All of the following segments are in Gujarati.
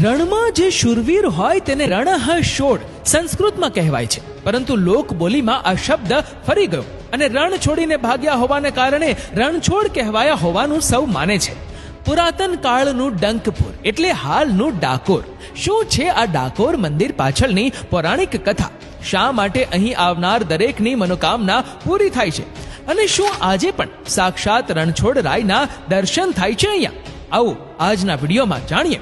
રણમાં જે શૂરવીર હોય તેને રણહ શોડ સંસ્કૃતમાં કહેવાય છે. પરંતુ લોક બોલીમાં આ શબ્દ ફરી ગયો અને રણ છોડીને ભાગ્યા હોવાને કારણે રણછોડ કહેવાયા હોવાનું સૌ માને છે. પુરાતન કાળનું ડંકપુર એટલે હાલનું ડાકોર. શું છે આ ડાકોર મંદિર પાછળની પૌરાણિક કથા? શા માટે અહીં આવનાર દરેકની મનોકામના પૂરી થાય છે? અને શું આજે પણ સાક્ષાત રણછોડ રાયના દર્શન થાય છે અહીંયા? આવો આજના વિડીયોમાં જાણીએ.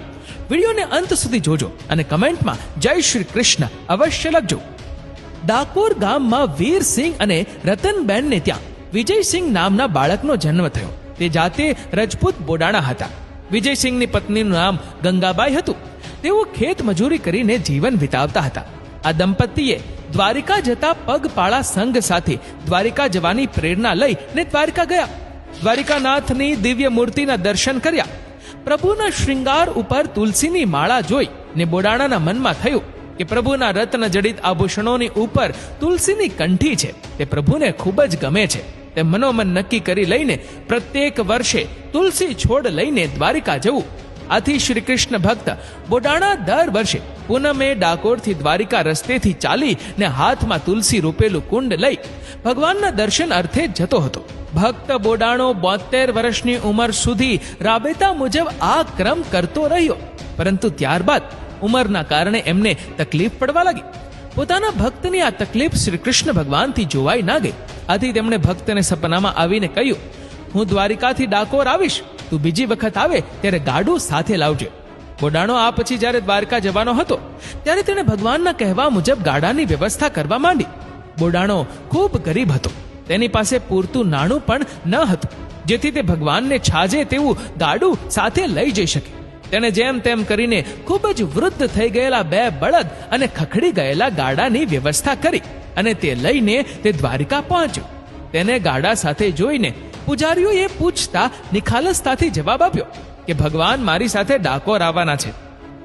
વિડીયોને અંત સુધી જોજો અને કમેન્ટમાં જય શ્રી કૃષ્ણ અવશ્ય લખજો. ડાકોર ગામમાં વીરસિંહ અને રતનબેનને ત્યાં વિજયસિંહ નામના બાળકનો જન્મ થયો. તે જાતે રજપૂત બોડાણા હતા. વિજયસિંહની પત્નીનું નામ ગંગાબાઈ હતું. તેઓ ખેત મજૂરી કરીને જીવન વિતાવતા હતા. આ દંપતીએ દ્વારિકા જતા પગપાળા સંઘ સાથે દ્વારિકા જવાની પ્રેરણા લઈ ને દ્વારિકા ગયા. દ્વારિકાનાથની દિવ્ય મૂર્તિના દર્શન કર્યા. પ્રભુના શ્રીંગાર ઉપર તુલસીની માળા જોઈ ને બોડાણાના મનમાં થયું કે પ્રભુના રત્ન જડિત આભૂષણોની ઉપર તુલસીની કંઠી છે. તે પ્રભુને ખૂબ જ ગમે છે. તે મનોમન નક્કી કરી લઈને પ્રત્યેક વર્ષે તુલસી છોડ લઈને દ્વારિકા જવું આથી શ્રી કૃષ્ણ ભક્ત બોડાણા દર વર્ષે પૂનમે ડાકોરથી દ્વારિકા રસ્તેથી ચાલી ને હાથમાં તુલસી રૂપેલું કુંડ લઈ ભગવાનના દર્શન અર્થે જતો હતો. ભક્ત બોડાણો બોતેર વર્ષની ઉંમર સુધી રાબેતા મુજબ આ ક્રમ કરતો રહ્યો. પરંતુ ત્યારબાદ ઉંમરના કારણે એમને તકલીફ પડવા લાગી. પોતાના ભક્તની આ તકલીફ શ્રી કૃષ્ણ ભગવાનથી જોવાઈ ના ગઈ. આથી તેમણે ભક્તને સપનામાં આવીને કહ્યું, હું દ્વારિકાથી ડાકોર આવીશ. તું બીજી વખત આવે ત્યારે ગાડું સાથે લાવજે. બોડાણો આ પછી જ્યારે દ્વારકા જવાનો હતો, ત્યારે તેણે ભગવાનના કહેવા મુજબ ગાડાની વ્યવસ્થા કરવા માંડી. બોડાણો ખૂબ ગરીબ હતો. તેની પાસે પૂરતું નાણું પણ ન હતું, જેથી તે ભગવાનને છાજે તેવું ગાડું સાથે લઈ જઈ શકે. તેણે જેમ તેમ કરીને ખૂબ જ વૃદ્ધ થઈ ગયેલા બે બળદ અને ખખડી ગયેલા ગાડાની વ્યવસ્થા કરી અને તે લઈને તે દ્વારિકા પહોંચ્યો. તેને ગાડા સાથે જોઈને પૂજારીઓએ પૂછતા નિખાલસતાથી જવાબ આપ્યો કે, ભગવાન મારી સાથે ડાકોર આવવાના છે.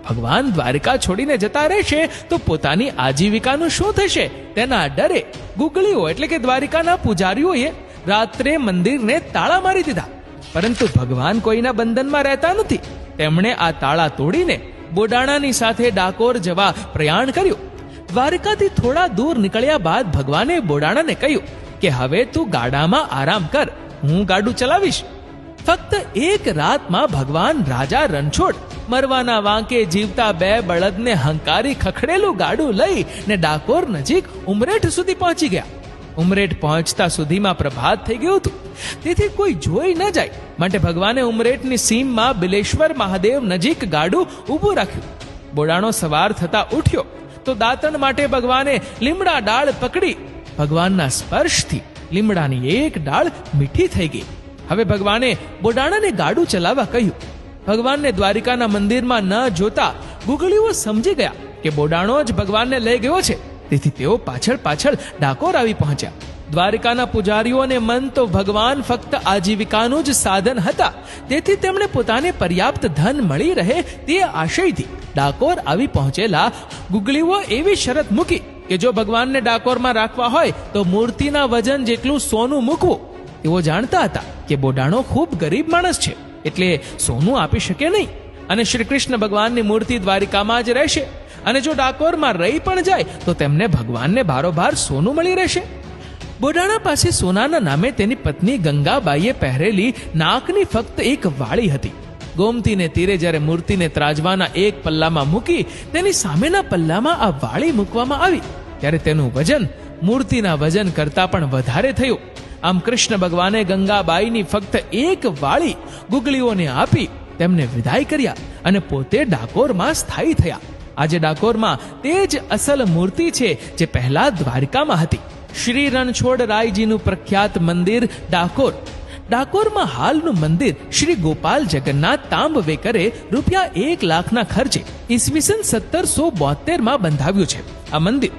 ભગવાન દ્વારિકા છોડીને જતા રહેશે તો પોતાની આજીવિકાનું શું થશે? તેના ડરે ગુગળીઓ એટલે કે દ્વારિકાના પૂજારીઓએ રાત્રે મંદિરને તાળા મારી દીધા. પરંતુ ભગવાન કોઈના બંધનમાં રહેતા નથી. તેમણે આ તાળા તોડીને બોડાણાની સાથે ડાકોર જવા પ્રયાણ કર્યું. દ્વારિકાથી થોડા દૂર નીકળ્યા બાદ ભગવાને બોડાણાને કહ્યું કે હવે તું ગાડામાં આરામ કર, હું ગાડું ચલાવીશ. ફક્ત એક રાતમાં ભગવાન રાજા રણછોડ મરવાના વાંકે જીવતા બે બળદને હંકારી ખખડેલું ગાડું લઈ ને ડાકોર નજીક ઉમરેઠ સુધી પહોંચી ગયા. ઉમરેઠ પહોંચતા સુધીમાં પ્રભાત થઈ ગયું હતું. તેથી કોઈ જોઈ ન જાય. માટે ભગવાને ઉમરેઠની સીમમાં બિલેશ્વર મહાદેવ નજીક ગાડું ઊભું રાખ્યું. બોડાણો સવાર થતા ઉઠ્યો તો દાંતણ માટે ભગવાને લીમડા ડાળ પકડી ભગવાનના સ્પર્શથી લીમડાની એક ડાળ મીઠી થઈ ગઈ. હવે ભગવાને બોડાણાને ગાડું ચલાવવા કહ્યું. ભગવાનને દ્વારિકાના મંદિરમાં ન જોતા ગુગળીઓ સમજી ગયા કે બોડાણો જ ભગવાનને લઈ ગયો છે. તેથી તેઓ પાછળ પાછળ ડાકોર આવી પહોંચ્યા. દ્વારિકાના પૂજારીઓને મન તો ભગવાન ફક્ત આજીવિકાનું જ સાધન હતા. તેથી તેમણે પોતાને પર્યાપ્ત ધન મળી રહે તે આશયથી ડાકોર આવી પહોંચેલા ગુગળીઓ એવી શરત મૂકી કે જો ભગવાનને ડાકોરમાં રાખવા હોય, તો મૂર્તિના વજન જેટલું સોનું મૂકવું, એવો જાણતા હતા કે બોડાણો ખૂબ ગરીબ માણસ છે, એટલે સોનું આપી શકે નહીં. અને શ્રી કૃષ્ણ ભગવાનની મૂર્તિ દ્વારિકામાં જ રહેશે. અને જો ડાકોરમાં રહી પણ જાય, તો તેમને ભગવાનને બારોબાર સોનું મળી રહેશે. બોડાણા પાસે સોનાના નામે તેની પત્ની ગંગાબાઈએ પહેરેલી નાકની ફક્ત એક વાળી હતી. ગોમતીને તીરે જ્યારે મૂર્તિને ત્રાજવાના એક પલ્લામાં મૂકી તેની સામેના પલ્લામાં આ વાળી મૂકવામાં આવી, ત્યારે તેનું વજન, મૂર્તિના વજન કરતાં પણ વધારે થયું. આમ કૃષ્ણ ભગવાને ગંગાબાઈની ફક્ત એક વાળી ગુગલીઓને આપી તેમને વિદાય કર્યા અને પોતે ડાકોરમાં સ્થાયી થયા. આજે ડાકોરમાં તે જ અસલ મૂર્તિ છે જે પહેલા દ્વારિકામાં હતી. શ્રી રણછોડ રાયજીનું પ્રખ્યાત મંદિર ડાકોર. ડાકોરમાં હાલનું મંદિર શ્રી ગોપાલ જગન્નાથ તાંબવેકરે રૂપિયા એક લાખના ખર્ચે. ઈસવીસન સત્તરસો બોતેરમાં બંધાવ્યું છે. આ મંદિર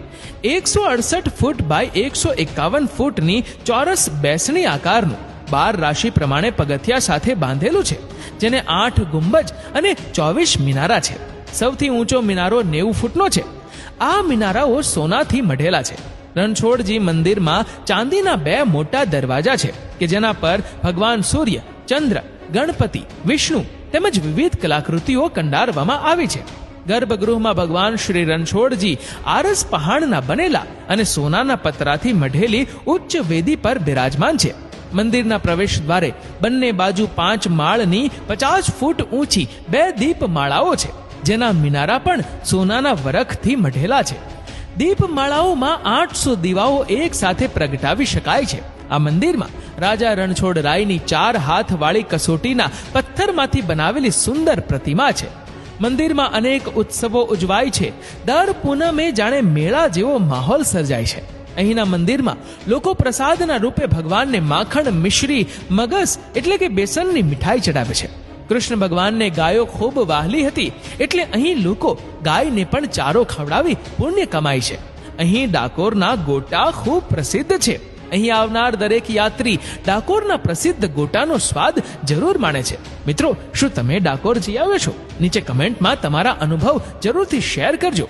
એકસો અડસઠ ફૂટ બાય એકસો એકાવન ફૂટની ચોરસ બેસણી આકારનું બાર રાશિ પ્રમાણે પગથિયા સાથે બાંધેલું છે, જેને આઠ ગુંબજ અને ચોવીસ મિનારા છે. સૌથી ઊંચો મિનારો નેવું ફૂટનો છે. આ મિનારાઓ સોનાથી મઢેલા છે. રણછોડજી મંદિરમાં ચાંદીના બે મોટા દરવાજા છે, કે જેના પર ભગવાન સૂર્ય, ચંદ્ર, ગણપતિ, વિષ્ણુ તેમજ વિવિધ કલાકૃતિઓ કંડારવામાં આવી છે. ગર્ભગૃહમાં ભગવાન શ્રી રણછોડજી આરસ પહાણના બનેલા અને સોનાના પતરાથી મઢેલી ઉચ્ચ વેદી પર બિરાજમાન છે. મંદિરના પ્રવેશ દ્વારે બંને બાજુ પાંચ માળની પચાસ ફૂટ ઊંચી બે દીપમાળાઓ છે, જેના મિનારા પણ સોનાના વરખથી મઢેલા છે. દીપમાળાઓમાં આઠસો દીવાઓ એક સાથે પ્રગટાવી શકાય છે. આ મંદિરમાં રાજા રણછોડ રાયની ચાર હાથવાળી કસોટીના પથ્થરમાંથી બનાવેલી સુંદર પ્રતિમા છે. મંદિરમાં અનેક ઉત્સવો ઉજવાય છે. દર પૂનમે જાણે મેળા જેવો માહોલ સર્જાય છે. અહીંના મંદિરમાં લોકો પ્રસાદના રૂપે ભગવાનને માખણ, મિશ્રી મગસ એટલે કે બેસનની મીઠાઈ ચડાવે છે. કૃષ્ણ ભગવાનને ગાયો ખૂબ વાહલી હતી, એટલે અહીં લોકો ગાયને પણ ચારો ખવડાવી પુણ્ય કમાય છે. અહીં ડાકોરના ગોટા ખૂબ પ્રસિદ્ધ છે. અહીં આવનાર દરેક યાત્રી ડાકોરના પ્રસિદ્ધ ગોટાનો સ્વાદ જરૂર માણે છે. મિત્રો, શું તમે ડાકોર જઈ આવ્યો છો? નીચે કમેન્ટમાં તમારા અનુભવ જરૂરથી શેર કરજો.